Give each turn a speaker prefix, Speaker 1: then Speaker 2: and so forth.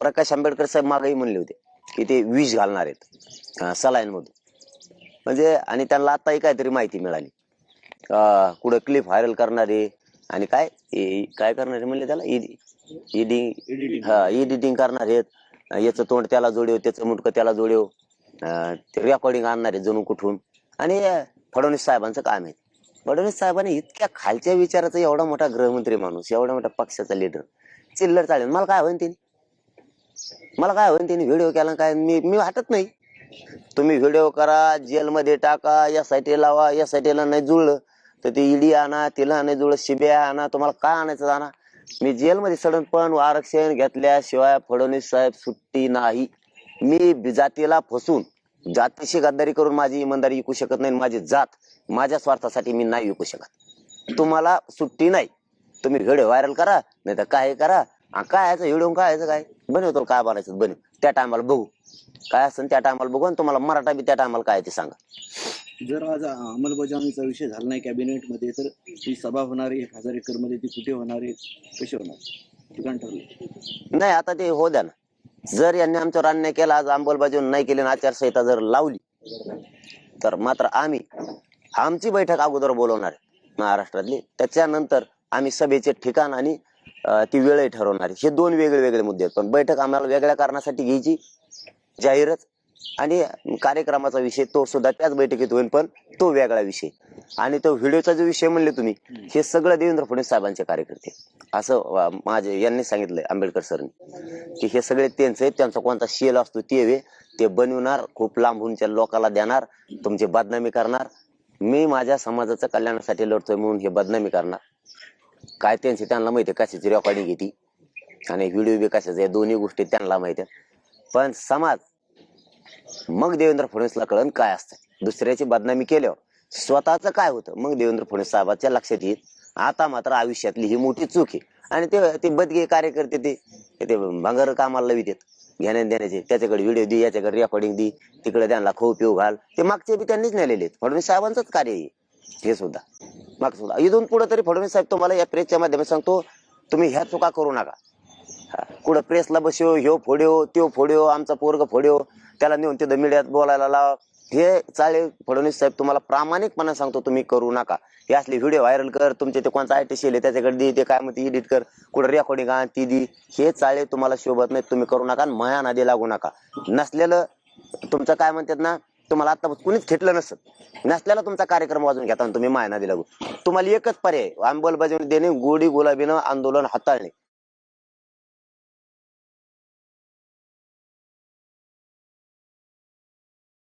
Speaker 1: प्रकाश आंबेडकर साहेब मागही म्हणले होते की ते विष घालणार आहेत. सलाईन मधून म्हणजे आणि त्यांना आताही काहीतरी माहिती मिळाली. कुठं क्लिप व्हायरल करणारे आणि काय? काय करणारे म्हणले त्याला? इडिंग हा एडिटिंग करणार आहेत. याचं तोंड त्याला जोडव त्याचं मुंडकं त्याला जोडव. रेकॉर्डिंग आणणार आहे जणू कुठून. आणि फडणवीस साहेबांचं काम आहे. फडणवीस साहेबांनी इतक्या खालच्या विचाराचा एवढा मोठा गृहमंत्री माणूस एवढा मोठा पक्षाचा लिडर चिल्लर चालेल. मला काय तिने? मला काय होईन त्यांनी व्हिडिओ केला काय मी मी वाटत नाही. तुम्ही व्हिडिओ करा जेलमध्ये टाका यस आय टी लावा या ला नाही जुळलं तर ती ईडी आणा तिला नाही जुळलं सीबीआय आणा तुम्हाला काय आणायचं आणा मी जेलमध्ये सडन पण आरक्षण घेतल्याशिवाय फडणवीस साहेब सुट्टी नाही. मी जातीला फसून जातीशी गद्दारी करून माझी इमानदारी विकू शकत नाही माझी जात माझ्या स्वार्थासाठी मी नाही विकू शकत. तुम्हाला सुट्टी नाही. तुम्ही व्हिडिओ व्हायरल करा नाही तर काय करा. काय व्हिडिओ काय काय? बनवतो काय बनायचं बनव त्या टायमाला बघू. काय असेल त्या टायमाला बघू आणि तुम्हाला मराठा बी त्या टायमाला काय ते सांगा.
Speaker 2: जर आज अंमलबजावणीचा विषय झाला नाही कॅबिनेटमध्ये तर ती सभा होणार आहे एक हजार एकरमध्ये ती कुठे होणार आहे कशी होणार? ठिकाण ठरलं
Speaker 1: नाही आता ते हो द्या ना. जर यांनी आमच्यावर अन्याय केला आज अंमलबजावणी नाही केली आणि आचारसंहिता जर लावली तर मात्र आम्ही आमची बैठक अगोदर बोलवणार आहे महाराष्ट्रातली. त्याच्यानंतर आम्ही सभेचे ठिकाण आणि ती वेळही ठरवणार. हे दोन वेगळे वेगळे मुद्दे आहेत. पण बैठक आम्हाला वेगळ्या कारणासाठी घ्यायची जाहीरच आणि कार्यक्रमाचा विषय तो सुद्धा त्याच बैठकीत होईल पण तो वेगळा विषय. आणि तो व्हिडिओचा जो विषय म्हणले तुम्ही हे सगळं देवेंद्र फडणवीस साहेबांचे कार्यकर्ते असं माझे यांनी सांगितलंय आंबेडकर सरनी की हे सगळे त्यांचे त्यांचा कोणता शेल असतो ते वे ते बनवणार खूप लांबूनच्या लोकांना देणार तुमची बदनामी करणार. मी माझ्या समाजाच्या कल्याणासाठी लढतोय म्हणून हे बदनामी करणार. काय त्यांचे त्यांना माहिती आहे कशाची रेकॉर्डिंग घेती आणि व्हिडिओ बी कशाचे दोन्ही गोष्टी त्यांना माहिती आहेत. पण समाज मग देवेंद्र फडणवीसला कळण काय असतं? दुसऱ्याची बदनामी केल्यावर स्वतःच काय होतं? मग देवेंद्र फडणवीस साहेबांच्या लक्षात येईल. आता मात्र आयुष्यातली ही मोठी चूक आहे. आणि ते ते बदगे कार्यकर्ते ते ते भंगार कामाला विदेत घेण्या देण्याचे त्याच्याकडे व्हिडिओ दे याच्याकडे रेकॉर्डिंग दे तिकडे त्यांना खाऊ पिऊ घाल ते मागचे बी त्यांनीच नेलेले आहेत. फडणवीस साहेबांचंच कार्य आहे. हे सुद्धा. मग सुद्धा. इथून पुढे तरी फडणवीस साहेब तुम्हाला या प्रेसच्या माध्यमात सांगतो तुम्ही ह्या चुका करू नका. कुठं प्रेसला बसव ह्यो फोड्यो त्यो फोड्यो आमचा पोरग फोड्यो त्याला नेऊन तिथं मीडियात बोलायला लाव. हे चाळे फडणवीस साहेब तुम्हाला प्रामाणिकपणे सांगतो तुम्ही करू नका. हे असले व्हिडिओ व्हायरल कर तुमचे ते कोणता आय टी आहे त्याच्याकडे दे ते काय म्हणते एडिट कर कुठं रेकॉर्डिंग आण ती दी. हे चाळे तुम्हाला शोभत नाही तुम्ही करू नका आणि मया नादी लागू नका. नसलेलं तुमचं काय म्हणतात ना तुम्हाला आता कुणीच खेटलं नसत. नसल्याला तुमचा कार्यक्रम वाजून घेता आणि तुम्ही मायना दिला. तुम्हाला एकच पर्याय अंमलबजावणी देणे गोडी गुलाबीनं आंदोलन हाताळणे.